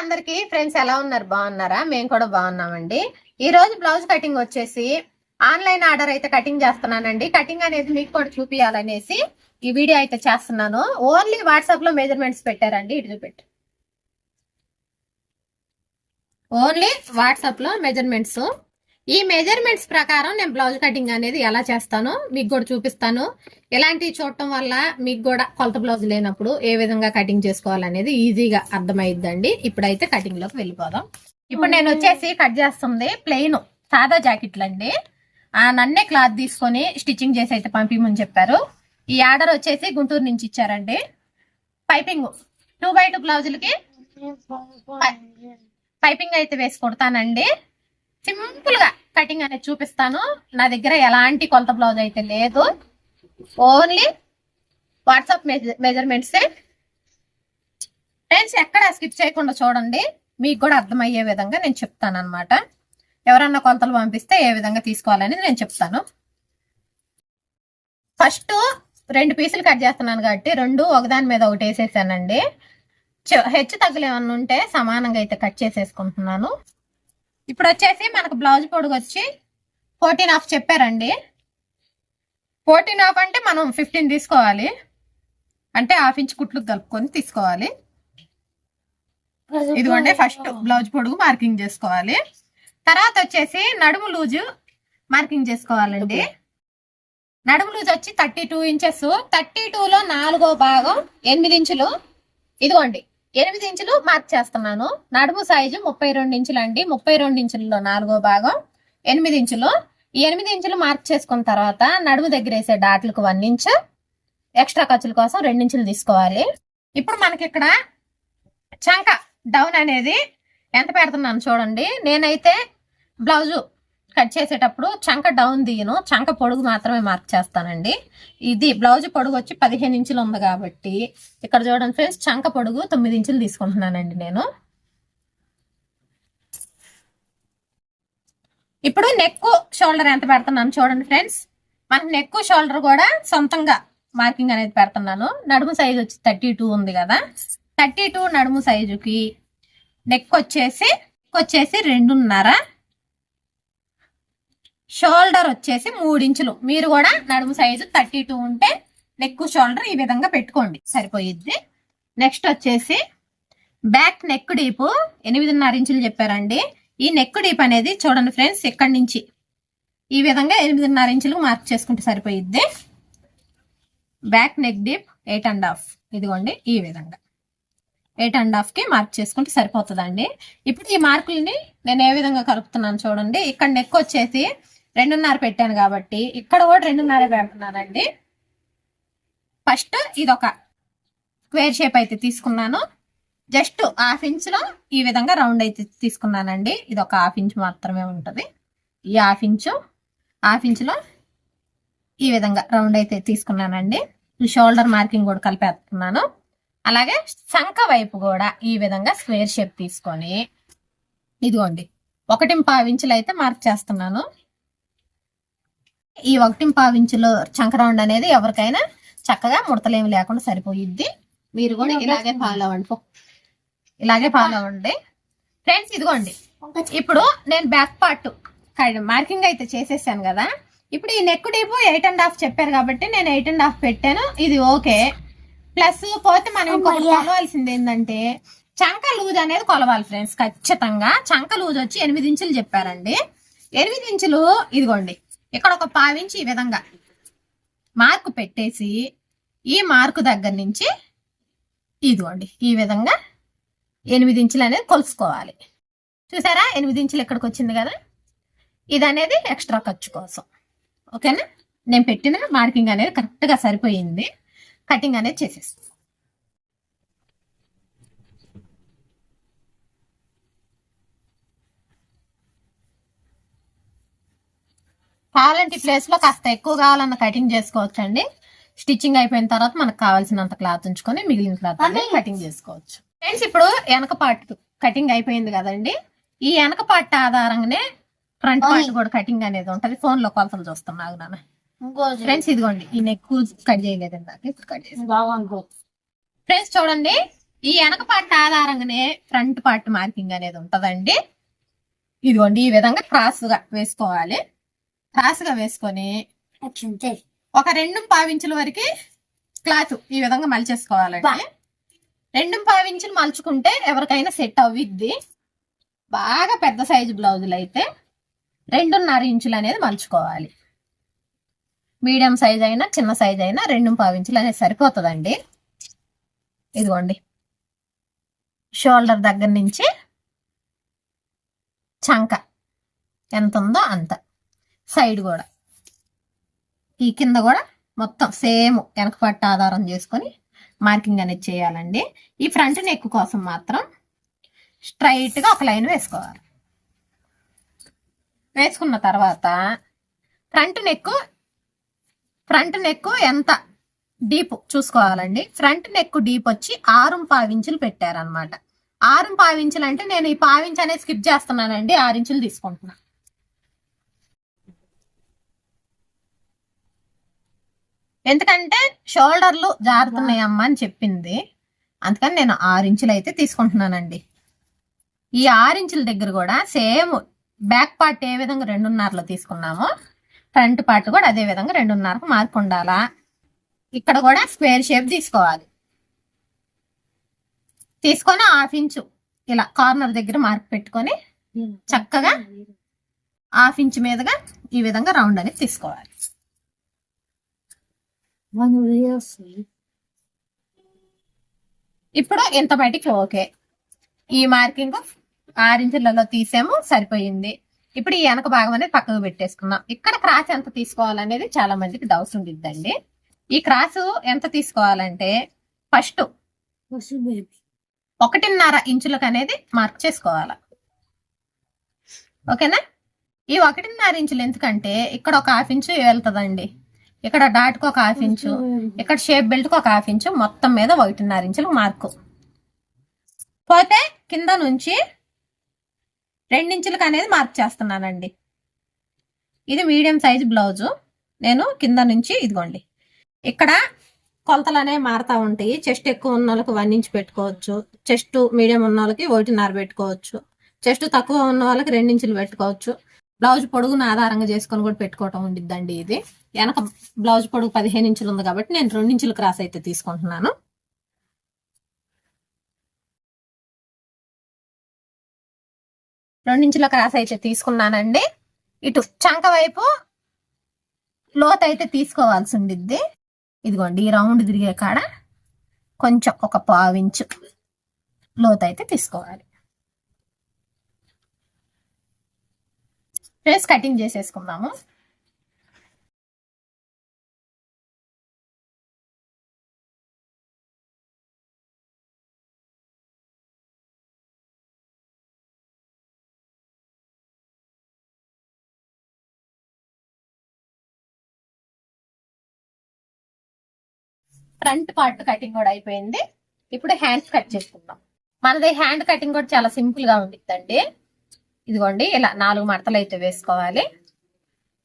అందరికి ఫ్రెండ్స్ ఎలా ఉన్నారు? బాగున్నారా? మేము కూడా బాగున్నామండి. ఈ రోజు బ్లౌజ్ కటింగ్ వచ్చేసి ఆన్లైన్ ఆర్డర్ అయితే కటింగ్ చేస్తున్నానండి. కటింగ్ అనేది మీకు కూడా చూపించాలనేసి ఈ వీడియో అయితే చేస్తున్నాను. ఓన్లీ వాట్సాప్లో మెజర్మెంట్స్ పెట్టారండి. ఇటు చూపెట్టు. ఓన్లీ వాట్సాప్లో మెజర్మెంట్స్ ఈ మెజర్మెంట్స్ ప్రకారం నేను బ్లౌజ్ కటింగ్ అనేది ఎలా చేస్తానో మీకు కూడా చూపిస్తాను. ఇలాంటివి చూడటం వల్ల మీకు కూడా కొలత బ్లౌజ్ లేనప్పుడు ఏ విధంగా కటింగ్ చేసుకోవాలనేది ఈజీగా అర్థమైద్దండి. ఇప్పుడైతే కటింగ్లోకి వెళ్ళిపోదాం. ఇప్పుడు నేను వచ్చేసి కట్ చేస్తుంది ప్లెయిన్ సాదా జాకెట్లు అండి. ఆ నన్నే క్లాత్ తీసుకొని స్టిచ్చింగ్ చేసి అయితే పంపించమని చెప్పారు. ఈ ఆర్డర్ వచ్చేసి గుంటూరు నుంచి ఇచ్చారండి. పైపింగ్ టూ బై టూ బ్లౌజులకి పైపింగ్ అయితే వేసి కొడతానండి. సింపుల్గా కటింగ్ అనేది చూపిస్తాను. నా దగ్గర ఎలాంటి కొలత బ్లౌజ్ అయితే లేదు. ఓన్లీ వాట్సాప్ మెజర్మెంట్సే ఫ్రెండ్స్ ఎక్కడ స్కిప్ చేయకుండా చూడండి. మీకు కూడా అర్థమయ్యే విధంగా నేను చెప్తాను అనమాట ఎవరన్నా కొలతలు పంపిస్తే ఏ విధంగా తీసుకోవాలని నేను చెప్తాను. ఫస్ట్ రెండు పీసులు కట్ చేస్తున్నాను కాబట్టి రెండు ఒకదాని మీద ఒకటి వేసేసానండి. హెచ్చు తగ్గులు ఏమన్నా ఉంటే సమానంగా అయితే కట్ చేసేసుకుంటున్నాను. ఇప్పుడు వచ్చేసి మనకు బ్లౌజ్ పొడుగు వచ్చి ఫోర్టీన్ హాఫ్ చెప్పారండి. ఫోర్టీన్ హాఫ్ అంటే మనం ఫిఫ్టీన్ తీసుకోవాలి. అంటే హాఫ్ ఇంచ్ కుట్లు కలుపుకొని తీసుకోవాలి. ఇదిగోండి ఫస్ట్ బ్లౌజ్ పొడుగు మార్కింగ్ చేసుకోవాలి. తర్వాత వచ్చేసి నడుము లూజు మార్కింగ్ చేసుకోవాలండి. నడుము లూజ్ వచ్చి థర్టీ టూ ఇంచెస్ థర్టీ లో నాలుగో భాగం ఎనిమిది ఇంచులు ఇదిగోండి. ఎనిమిది ఇంచులు మార్క్ చేస్తున్నాను. నడుము సైజు ముప్పై రెండు ఇంచులు అండి. ముప్పై రెండు ఇంచులలో నాలుగో భాగం. ఎనిమిది ఇంచులు. ఈ ఎనిమిది ఇంచులు మార్క్ చేసుకున్న తర్వాత నడుము దగ్గర వేసే డాట్లకు వన్ ఇంచు. ఎక్స్ట్రా ఖర్చుల కోసం రెండు ఇంచులు తీసుకోవాలి. ఇప్పుడు మనకి ఇక్కడ చంక డౌన్ అనేది ఎంత పెడుతున్నాను చూడండి. నేనైతే బ్లౌజు కట్ చేసేటప్పుడు చంక డౌన్ దియను చంక పొడుగు మాత్రమే మార్క్ చేస్తానండి. ఇది బ్లౌజ్ పొడుగు వచ్చి పదిహేను ఇంచులు ఉంది కాబట్టి ఇక్కడ చూడండి ఫ్రెండ్స్ చంక పొడుగు తొమ్మిది ఇంచులు తీసుకుంటున్నానండి నేను. ఇప్పుడు నెక్ షోల్డర్ ఎంత పెడుతున్నాను చూడండి ఫ్రెండ్స్ మనకి నెక్ షోల్డర్ కూడా సొంతంగా మార్కింగ్ అనేది పెడుతున్నాను. నడుము సైజు వచ్చి థర్టీ టూ ఉంది కదా. థర్టీ టూ నడుము సైజుకి నెక్ వచ్చేసి వచ్చేసి రెండున్నర. షోల్డర్ వచ్చేసి మూడించులు మీరు కూడా నడుము సైజు థర్టీ టూ ఉంటే నెక్ షోల్డర్ ఈ విధంగా పెట్టుకోండి. సరిపోయిద్ది. నెక్స్ట్ వచ్చేసి బ్యాక్ నెక్ డీపు ఎనిమిదిన్నర ఇంచులు చెప్పారండి. ఈ నెక్ డీప్ అనేది చూడండి ఫ్రెండ్స్ ఇక్కడి నుంచి? ఈ విధంగా ఎనిమిదిన్నర ఇంచులు మార్క్ చేసుకుంటే సరిపోయిద్ది. Back neck deep eight and half ఇదిగోండి ఈ విధంగా. ఎయిట్ అండ్ హాఫ్కి మార్క్ చేసుకుంటే సరిపోతుందండి. ఇప్పుడు ఈ మార్కుల్ని నేను ఏ విధంగా కలుపుతున్నాను చూడండి. ఇక్కడ నెక్ వచ్చేసి రెండున్నర పెట్టాను కాబట్టి ఇక్కడ కూడా రెండున్నర పెడుతున్నానండి. ఫస్ట్ ఇది ఒక స్క్వేర్ షేప్ అయితే తీసుకున్నాను. జస్ట్ హాఫ్ ఇంచ్లో ఈ విధంగా రౌండ్ అయితే తీసుకున్నానండి. ఇది ఒక హాఫ్ ఇంచ్ మాత్రమే ఉంటుంది. ఈ హాఫ్ ఇంచు హాఫ్ ఇంచ్లో ఈ విధంగా రౌండ్ అయితే తీసుకున్నానండి. షోల్డర్ మార్కింగ్ కూడా కలిపేస్తున్నాను. అలాగే శంఖ వైపు కూడా ఈ విధంగా స్క్వేర్ షేప్ తీసుకొని ఇదిగోండి. ఒకటి పావించులు అయితే మార్క్ చేస్తున్నాను. ఈ ఒకటి ఇంచులో చంక రౌండ్ అనేది ఎవరికైనా చక్కగా ముడతలేమి లేకుండా సరిపోయిద్ది. మీరు కూడా ఇలాగే ఫాలో అవ్వండి. ఇలాగే ఫాలో అవ్వండి ఫ్రెండ్స్ ఇదిగోండి. ఇప్పుడు నేను బ్యాక్ పార్ట్ మార్కింగ్ అయితే చేసేసాను కదా. ఇప్పుడు ఈ neck deep eight and half చెప్పారు కాబట్టి నేను ఎయిట్ అండ్ హాఫ్ పెట్టాను. ఇది ఓకే. ప్లస్ పోతే మనం ఇంకొకటి కొలవాల్సింది ఏంటంటే చంక లూజ్ అనేది కొలవాలి ఫ్రెండ్స్ ఖచ్చితంగా. చంక లూజ్ వచ్చి ఎనిమిది ఇంచులు చెప్పారండి. ఎనిమిది ఇంచులు ఇదిగోండి. ఇక్కడ ఒక పావించి ఈ విధంగా మార్కు పెట్టేసి ఈ మార్కు దగ్గర నుంచి ఇదిగోండి ఈ విధంగా ఎనిమిది ఇంచులు అనేది కొలుసుకోవాలి. చూసారా? ఎనిమిది ఇంచులు ఇక్కడికి వచ్చింది కదా? ఇది అనేది ఎక్స్ట్రా ఖర్చు కోసం. ఓకేనా? నేను పెట్టిన మార్కింగ్ అనేది కరెక్ట్గా సరిపోయింది. కటింగ్ అనేది చేసేస్తాను. కావాలంటే ప్లేస్లో కాస్త ఎక్కువ కావాలన్న కటింగ్ చేసుకోవచ్చు అండి స్టిచ్చింగ్ అయిపోయిన తర్వాత మనకు కావాల్సినంత క్లాత్ ఉంచుకొని మిగిలిన క్లాత్ కటింగ్ చేసుకోవచ్చు. ఫ్రెండ్స్ ఇప్పుడు వెనక పార్ట్ కటింగ్ అయిపోయింది కదండి. ఈ వెనక పార్ట్ ఆధారంగానే ఫ్రంట్ పార్ట్ కూడా కటింగ్ అనేది ఉంటది. ఫోన్లో కొలతలు చూస్తాం నాకు నాన్న ఫ్రెండ్స్ ఇదిగోండి. ఈ నెక్ కట్ చేయలేదు ఇందాక. ఇప్పుడు కట్ చేసి ఫ్రెండ్స్ చూడండి. ఈ వెనక పార్ట్ ఆధారంగానే ఫ్రంట్ పార్ట్ మార్కింగ్ అనేది ఉంటదండి. ఇదిగోండి ఈ విధంగా క్రాస్గా వేసుకోవాలి. క్రాస్గా వేసుకొని ఒక రెండు పావించుల వరకు క్లాత్ ఈ విధంగా మలిచేసుకోవాలండి. రెండు పావించులు మలుచుకుంటే ఎవరికైనా సెట్ అవ్విద్ది. బాగా పెద్ద సైజు బ్లౌజులు అయితే రెండున్నర ఇంచులు అనేది మలుచుకోవాలి. మీడియం సైజ్ అయినా చిన్న సైజ్ అయినా రెండు పావించులు అనేది సరిపోతుందండి. ఇదిగోండి. షోల్డర్ దగ్గర నుంచి చంక ఎంత ఉందో అంత. సైడ్ కూడా. ఈ కింద కూడా మొత్తం సేమ్ వెనక పట్టు ఆధారం చేసుకొని మార్కింగ్ అనేది చేయాలండి. ఈ ఫ్రంట్ నెక్ కోసం మాత్రం స్ట్రైట్గా ఒక లైన్ వేసుకోవాలి. వేసుకున్న తర్వాత ఫ్రంట్ నెక్ ఫ్రంట్ నెక్ ఎంత డీప్ చూసుకోవాలండి. ఫ్రంట్ నెక్ డీప్ వచ్చి ఆరు పావించులు పెట్టారనమాట ఆరు పావించులు అంటే నేను ఈ పావించి అనేది స్కిప్ చేస్తున్నానండి ఆరు ఇంచులు తీసుకుంటున్నాను ఎందుకంటే షోల్డర్లు జారుతున్నాయి అమ్మ అని చెప్పింది. అందుకని నేను ఆరు ఇంచులు అయితే తీసుకుంటున్నానండి. ఈ ఆరు ఇంచుల దగ్గర కూడా సేమ్ బ్యాక్ పార్ట్ ఏ విధంగా రెండున్నరలో తీసుకున్నామో ఫ్రంట్ పార్ట్ కూడా అదే విధంగా రెండున్నరకు మార్క్ ఉండాలా ఇక్కడ కూడా స్క్వేర్ షేప్ తీసుకోవాలి. తీసుకొని హాఫ్ ఇంచు ఇలా కార్నర్ దగ్గర మార్క్ పెట్టుకొని చక్కగా హాఫ్ ఇంచ్ మీదుగా ఈ విధంగా రౌండ్ అనేది తీసుకోవాలి. ఇప్పుడు ఇంత బయటికి ఓకే. ఈ మార్కింగ్ ఆరించులలో తీసాము సరిపోయింది. ఇప్పుడు ఈ వెనక భాగం అనేది పక్కకు పెట్టేసుకున్నాం ఇక్కడ క్రాస్ ఎంత తీసుకోవాలనేది చాలా మందికి డౌట్స్ ఉండిద్దండి. ఈ క్రాస్ ఎంత తీసుకోవాలంటే ఫస్ట్ ఒకటిన్నర ఇంచులకు అనేది మార్క్ చేసుకోవాలి? ఓకేనా? ఈ ఒకటిన్నర ఇంచులు ఎందుకంటే ఇక్కడ ఒక హాఫ్ ఇంచు వెళ్తుందండి. ఇక్కడ డాట్కి ఒక హాఫ్ ఇంచు ఇక్కడ షేప్ బెల్ట్కి ఒక హాఫ్ ఇంచు మొత్తం మీద ఒకటిన్నర ఇంచులు మార్కు. పోతే కింద నుంచి రెండించులకు అనేది మార్క్ చేస్తున్నానండి. ఇది మీడియం సైజ్ బ్లౌజు. నేను కింద నుంచి ఇదిగోండి. ఇక్కడ కొలతలు అనేవి మారుతూ ఉంటాయి. చెస్ట్ ఎక్కువ ఉన్న వాళ్ళకి వన్ ఇంచ్ పెట్టుకోవచ్చు. చెస్ట్ మీడియం ఉన్న వాళ్ళకి ఒకటిన్నర పెట్టుకోవచ్చు. చెస్ట్ తక్కువ ఉన్న వాళ్ళకి రెండించులు పెట్టుకోవచ్చు. బ్లౌజ్ పొడుగును ఆధారంగా చేసుకొని కూడా పెట్టుకోవటం ఉండిద్దండి ఇది. వెనక బ్లౌజ్ పొడుగు పదిహేను ఇంచులు ఉంది కాబట్టి నేను రెండించులు క్రాస్ అయితే తీసుకుంటున్నాను. రెండించుల క్రాస్ అయితే తీసుకున్నానండి. ఇటు చంక వైపు లోత్ అయితే తీసుకోవాల్సి ఉండిద్ది. ఇదిగోండి ఈ రౌండ్ తిరిగే కాడ కొంచెం ఒక పావించు లోత్ అయితే తీసుకోవాలి. ఫ్రేస్ కటింగ్ చేసేసుకుందాము. ఫ్రంట్ పార్ట్ కటింగ్ కూడా అయిపోయింది. ఇప్పుడు హ్యాండ్స్ కట్ చేసుకుందాం. మనది హ్యాండ్ కటింగ్ కూడా చాలా సింపుల్గా ఉండిద్దండి. ఇదిగోండి ఇలా నాలుగు మడతలు అయితే వేసుకోవాలి.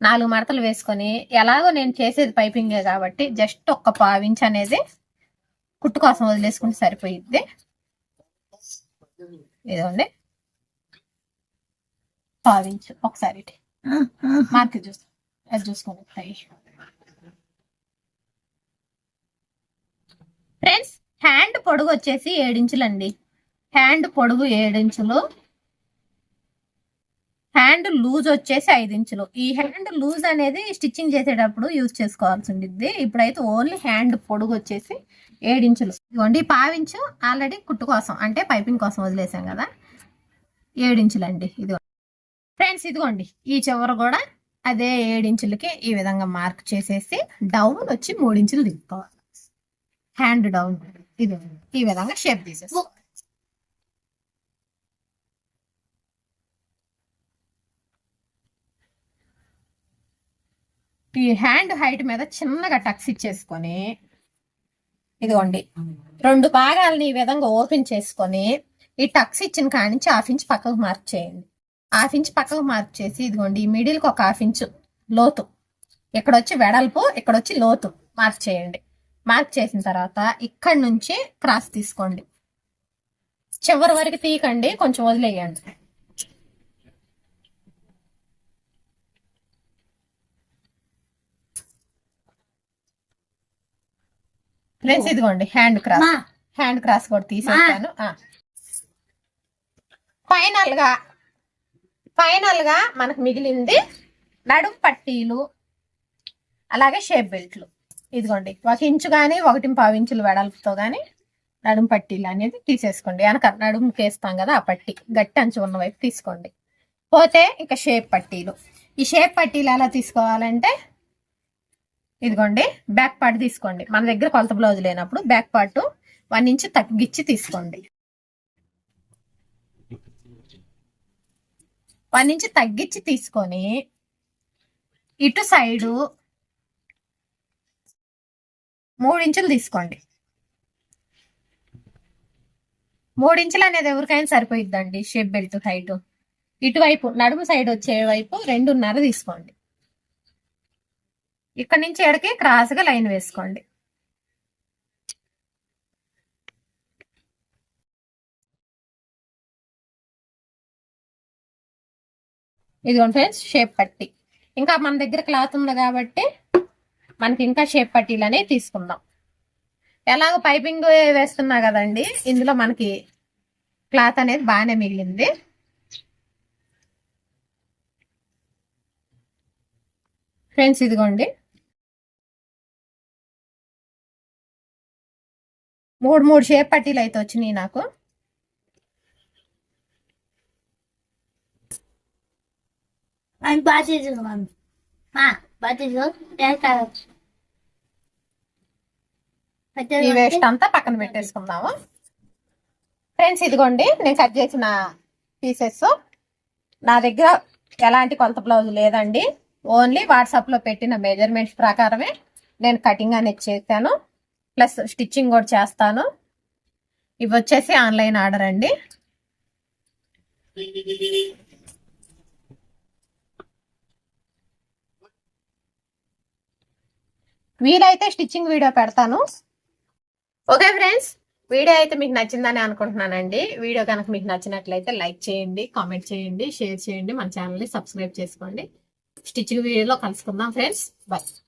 నాలుగు మడతలు వేసుకొని ఎలాగో నేను చేసేది పైపింగే కాబట్టి జస్ట్ ఒక్క పావించ్ అనేది కుట్టు కోసం వదిలేసుకుంటే సరిపోయిద్ది. ఇదిగోండి. పావించు ఒకసారి ఇటు. మార్క్ చూస్తాం అది చూసుకోండి. ఫ్రెండ్స్ హ్యాండ్ పొడుగు వచ్చేసి ఏడించులు అండి హ్యాండ్ పొడుగు ఏడించులు హ్యాండ్ లూజ్ వచ్చేసి ఐదు ఇంచులు. ఈ హ్యాండ్ లూజ్ అనేది స్టిచ్చింగ్ చేసేటప్పుడు యూజ్ చేసుకోవాల్సి ఉండిద్ది. ఇప్పుడైతే ఓన్లీ హ్యాండ్ పొడుగు వచ్చేసి ఏడించులు ఇదిగోండి పావించు ఆల్రెడీ కుట్టు కోసం అంటే పైపింగ్ కోసం వదిలేసాం కదా. ఏడించులు అండి ఇది ఫ్రెండ్స్ ఇదిగోండి ఈ చివర కూడా అదే ఏడించులకి ఈ విధంగా మార్క్ చేసేసి డౌన్ వచ్చి మూడించులు దిగుకోవాలి హ్యాండ్ డౌన్ ఇది ఈ విధంగా షేప్ తీసేసుకోవాలి ఈ హ్యాండ్ హైట్ మీద చిన్నగా టక్స్ ఇచ్చేసుకొని ఇదిగోండి రెండు భాగాలని ఈ విధంగా ఓపెన్ చేసుకొని ఈ టక్స్ ఇచ్చిన కాడి నుంచి హాఫ్ ఇంచ్ పక్కకు మార్క్ చేయండి. హాఫ్ ఇంచ్ పక్కకు మార్క్ చేసి ఇదిగోండి ఈ మిడిల్కి ఒక హాఫ్ ఇంచ్ లోతు. ఇక్కడ వచ్చి వెడల్పు ఇక్కడ వచ్చి లోతు. మార్క్ చేయండి. మార్క్ చేసిన తర్వాత ఇక్కడ నుంచి క్రాస్ తీసుకోండి. చివరి వరకు తీయకండి కొంచెం వదిలేయండి. ఫ్రెండ్స్ ఇదిగోండి హ్యాండ్ క్రాస్. హ్యాండ్ క్రాస్ కూడా తీసేస్తాను ఫైనల్గా ఫైనల్గా మనకు మిగిలింది నడుం పట్టీలు అలాగే షేప్ బెల్ట్లు. ఇదిగోండి ఒక ఇంచు కానీ ఒకటి పావు ఇంచులు వెడల్పుతో కానీ నడుం పట్టీలు అనేది తీసేసుకోండి. వెనక నడుముకి వేస్తాం కదా ఆ పట్టి గట్టి అంచు ఉన్న వైపు తీసుకోండి. పోతే ఇక షేప్ పట్టీలు. ఈ షేప్ పట్టీలు ఎలా తీసుకోవాలంటే ఇదిగోండి బ్యాక్ పార్ట్ తీసుకోండి. మన దగ్గర కొలత బ్లౌజ్ లేనప్పుడు బ్యాక్ పార్ట్ వన్ ఇంచ్ తగ్గించి తీసుకోండి. వన్ ఇంచ్ తగ్గించి తీసుకొని ఇటు సైడు ఇంచులు తీసుకోండి. మూడు ఇంచులు అనేది ఎవరికైనా సరిపోయిద్దండి షేప్ బెల్ట్ హైట్ ఇటువైపు నడుము సైడ్ వచ్చే వైపు రెండున్నర తీసుకోండి. ఇక్కడ నుంచి ఎడకి క్రాస్గా లైన్ వేసుకోండి. ఇదిగోండి ఫ్రెండ్స్ షేప్ పట్టి. ఇంకా మన దగ్గర క్లాత్ ఉంది కాబట్టి మనకి ఇంకా షేప్ పట్టీలు అనేవి తీసుకుందాం. ఎలాగో పైపింగ్ వేస్తున్నా కదండి ఇందులో మనకి క్లాత్ అనేది బాగానే మిగిలింది. ఫ్రెండ్స్ ఇదిగోండి. మూడు మూడు షేప్ పట్టీలు అయితే వచ్చినాయి నాకు. আমি ఈ వేస్ట్ అంతా పక్కన పెట్టేసుకుందాము? ఫ్రెండ్స్ ఇదిగోండి నేను కట్ చేసిన పీసెస్ నా దగ్గర ఎలాంటి కొలత బ్లౌజ్ లేదండి. ఓన్లీ వాట్సాప్లో పెట్టిన మెజర్మెంట్స్ ప్రకారమే నేను కటింగ్ అనేది చేశాను. ప్లస్ స్టిచ్చింగ్ కూడా చేస్తాను. ఇవి వచ్చేసి ఆన్లైన్ ఆర్డర్ అండి. వీలైతే స్టిచ్చింగ్ వీడియో పెడతాను. ఓకే ఫ్రెండ్స్ వీడియో అయితే మీకు నచ్చిందని అనుకుంటున్నానండి. వీడియో కనుక మీకు నచ్చినట్లయితే లైక్ చేయండి కామెంట్ చేయండి షేర్ చేయండి మన ఛానల్ని సబ్స్క్రైబ్ చేసుకోండి. స్టిచ్చింగ్ వీడియోలో కలుసుకుందాం ఫ్రెండ్స్. బాయ్